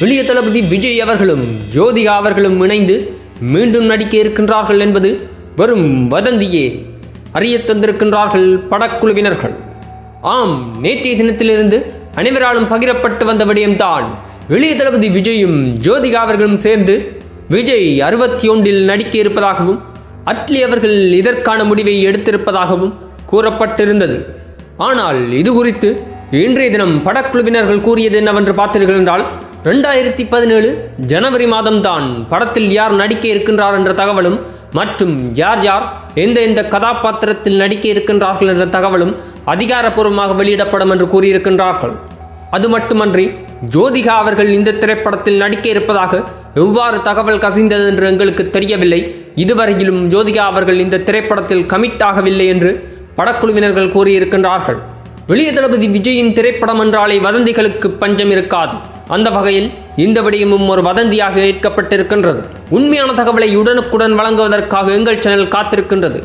தளபதி விஜய் அவர்களும் ஜோதிகா அவர்களும் இணைந்து மீண்டும் நடிக்க இருக்கின்றார்கள் என்பது வெறும் வதந்தியே. அறியத் தந்திருக்கின்றார்கள் படக்குழுவினர்கள். ஆம் நேற்றைய தினத்திலிருந்து அனைவராலும் பகிரப்பட்டு வந்த விடயம்தான். இளைய தளபதி விஜயும் ஜோதிகா அவர்களும் சேர்ந்து விஜய் அறுபத்தி ஒன்றில் நடிக்க இருப்பதாகவும் அட்லி அவர்கள் இதற்கான முடிவை எடுத்திருப்பதாகவும் கூறப்பட்டிருந்தது. ஆனால் இது குறித்து இன்றைய தினம் படக்குழுவினர்கள் கூறியது என்னவென்று பார்த்தீர்கள் என்றால் ரெண்டாயிரத்தி பதினேழு ஜனவரி மாதம்தான் படத்தில் யார் நடிக்க இருக்கின்றார் என்ற தகவலும் மற்றும் யார் யார் எந்த எந்த கதாபாத்திரத்தில் நடிக்க இருக்கின்றார்கள் என்ற தகவலும் அதிகாரப்பூர்வமாக வெளியிடப்படும் என்று கூறியிருக்கின்றார்கள். அது மட்டுமன்றி ஜோதிகா அவர்கள் இந்த திரைப்படத்தில் நடிக்க இருப்பதாக எவ்வாறு தகவல் கசிந்தது என்று எங்களுக்கு தெரியவில்லை. இதுவரையிலும் ஜோதிகா அவர்கள் இந்த திரைப்படத்தில் கமிட் ஆகவில்லை என்று படக்குழுவினர்கள் கூறியிருக்கின்றார்கள். வெளிய தளபதி விஜயின் திரைப்படம் என்றாலே வதந்திகளுக்கு பஞ்சம் இருக்காது. அந்த வகையில் இந்த விடயமும் ஒரு வதந்தியாக ஏற்கப்பட்டிருக்கின்றது. உண்மையான தகவலை உடனுக்குடன் வழங்குவதற்காக எங்கள் சேனல் காத்திருக்கின்றது.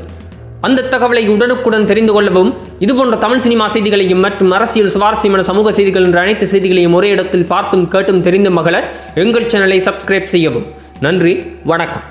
அந்த தகவலை உடனுக்குடன் தெரிந்து கொள்ளவும் இதுபோன்ற தமிழ் சினிமா செய்திகளையும் மற்றும் அரசியல் சுவாரஸ்யமான சமூக செய்திகள் என்ற அனைத்து செய்திகளையும் ஒரே இடத்தில் பார்த்தும் கேட்டும் தெரிந்து மகள எங்கள் சேனலை சப்ஸ்கிரைப் செய்யவும். நன்றி வணக்கம்.